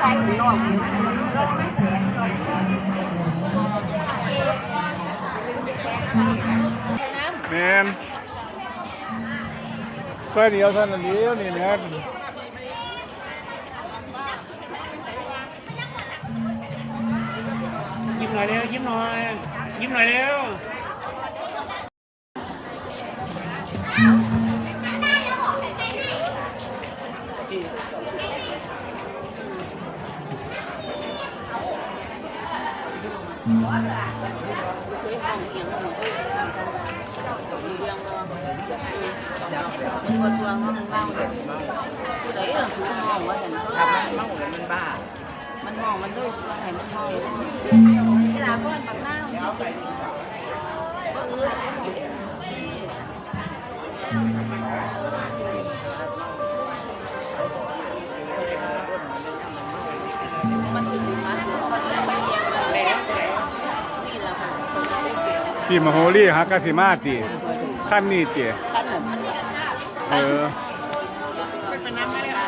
ใส่ถุงน่อง แมนก็เดียวเท่านั้นเดียวนี่นะ ยิ้มหน่อยเร็วยิ้มหน่อยยิ้มหน่อยเร็ว đấy là chú ngon quá thành nó mong của mình ba mình ngon mình đâu có thể mình ngon thế là con bằng na không có ưa ที่มโฮลี่ฮักกาซิมาตีขั้นนี้ตีท่านหนึ่งเออเป็นน้ำไม่ได้ค่ะ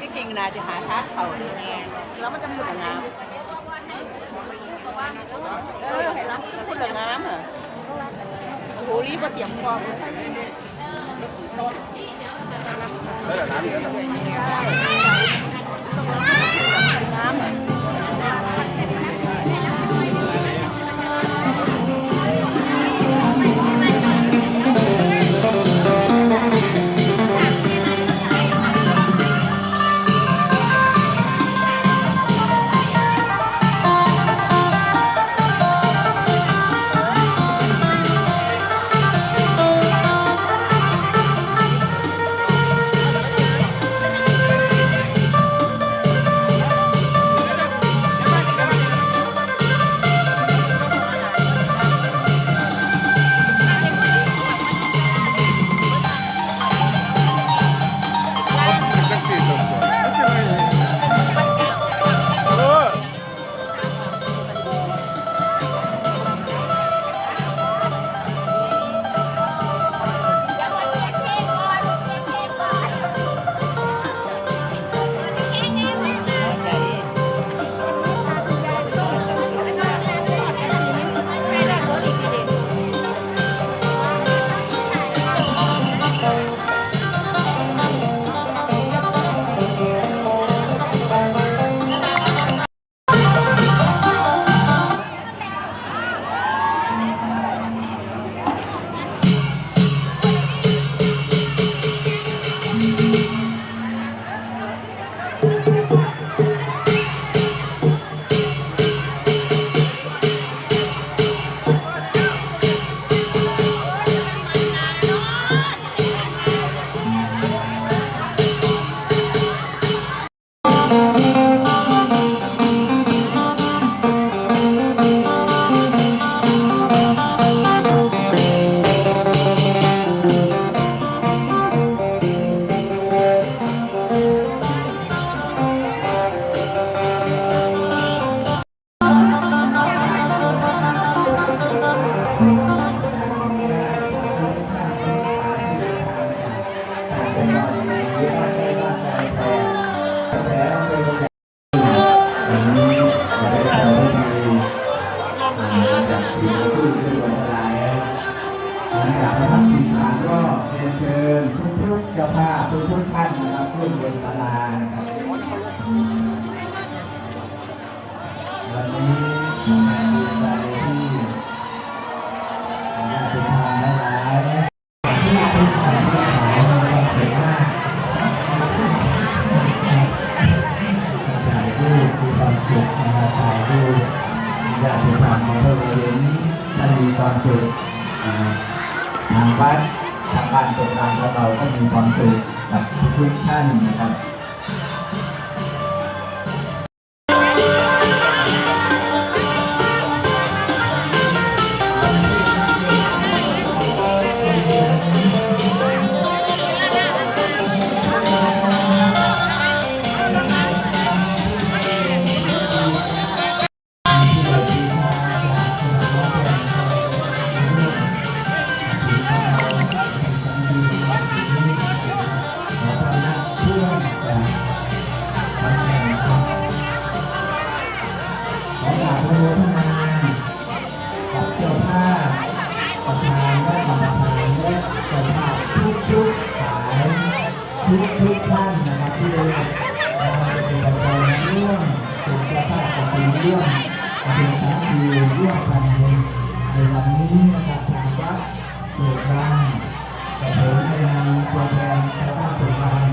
ที่จริงนาจะหาทักเขาแล้วมันจะพูดน้ำเออให้รับพูดน้ำเหรอโอ้โหรีบมาเตรียมพร้อมน้ หลังจากทำสิ่งต่างก็เรียนเชิญทุกๆเจ้าภาพทุกๆท่านนะครับขึ้นบนศาลานะครับ ความสุขอ่าทางวัดทางบ้านตรงกลางของเราก็มีความสุขกับทุกท่านนะครับ ร่วมกันในในวันนี้นะครับทางวัดเกิดร้านกระผมในนามตัวแทนชาวบ้าน